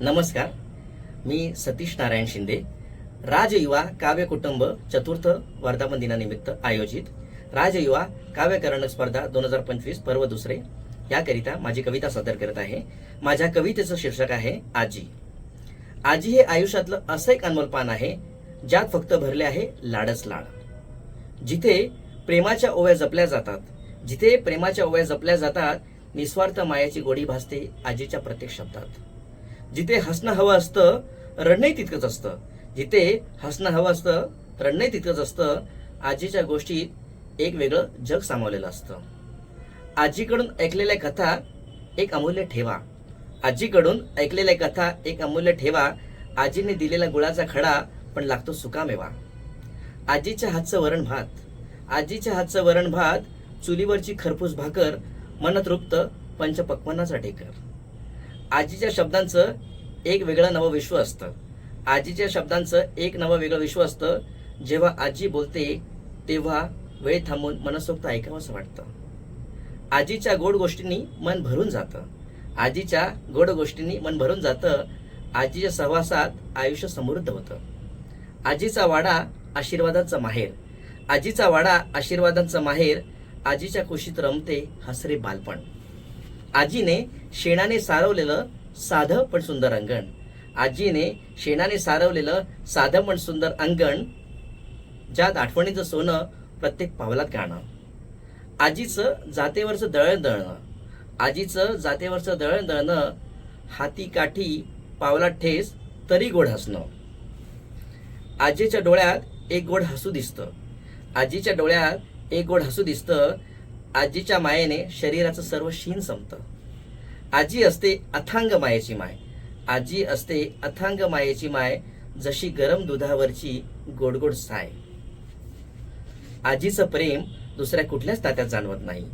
नमस्कार. मी सतीश नारायण शिंदे. राजयुवा काव्य कुटुंब चतुर्थ वर्धापन दिनानिमित्त आयोजित राजयुवा काव्य करणक स्पर्धा दोन हजार पंचवीस पर्व दुसरे. याकरिता माझी कविता सादर करत आहे. माझ्या कवितेचं शीर्षक आहे आजी. आजी हे आयुष्यातलं असं एक अनमोल पान आहे ज्यात फक्त भरले आहे लाडच लाड. जिथे प्रेमाच्या ओव्या जपल्या जातात जिथे प्रेमाच्या ओव्या जपल्या जातात निस्वार्थ मायाची गोडी भासते आजीच्या प्रत्येक शब्दात. जिथे हसणं हवं असतं रडणंही तितकंच असतं. जिथे हसणं हवं असतं रडणंही तितकंच असतं. आजीच्या गोष्टीत एक वेगळं जग सामावलेलं असतं. आजीकडून ऐकलेल्या कथा एक अमूल्य ठेवा. आजीकडून ऐकलेल्या कथा एक अमूल्य ठेवा. आजीने दिलेला गुळाचा खडा पण लागतो सुकामेवा. आजीच्या हातचं वरण भात. आजीच्या हातचं वरण भात चुलीवरची खरपूस भाकर मनतृप्त पंचपक्वानाचा ढेकर. आजीच्या शब्दांचं एक वेगळं नवं विश्व असतं. आजीच्या शब्दांचं एक नवं वेगळं विश्व असतं. जेव्हा आजी बोलते तेव्हा वेळ थांबून मनसोक्त ऐकावंसं वाटतं. आजीच्या गोड गोष्टींनी मन भरून जातं. आजीच्या गोड गोष्टींनी मन भरून जातं. आजीच्या सहवासात आयुष्य समृद्ध होतं. आजीचा वाडा आशीर्वादांचा माहेर. आजीचा वाडा आशीर्वादांचा माहेर आजीच्या कुशीत रमते हसरे बालपण. आजीने शेणाने सारवलेलं साधं पण सुंदर अंगण. आजीने शेणाने सारवलेलं साधं पण सुंदर अंगण ज्यात आठवणीचं सोनं प्रत्येक पावलात गाणं. आजीचं जातेवरचं दळण दळणं. आजीचं जातेवरचं दळण दळणं हाती काठी पावलात ठेस तरी गोड हसणं. आजीच्या डोळ्यात एक गोड हसू दिसतं. आजीच्या डोळ्यात एक गोड हसू दिसतं. आजीच्या मायेने शरीराचं सर्व शीन संपतं. आजी असते अथांग मायेची माय. आजी असते अथांग मायेची माय जशी गरम दुधावरची गोडगोड साय. आजीचं प्रेम दुसऱ्या कुठल्याच नात्यात जाणवत नाही.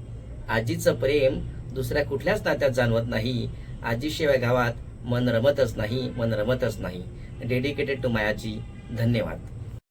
आजीचं प्रेम दुसऱ्या कुठल्याच नात्यात जाणवत नाही. आजीशिवाय गावात मन रमतच नाही मन रमतच नाही. डेडिकेटेड टू माय आजी धन्यवाद.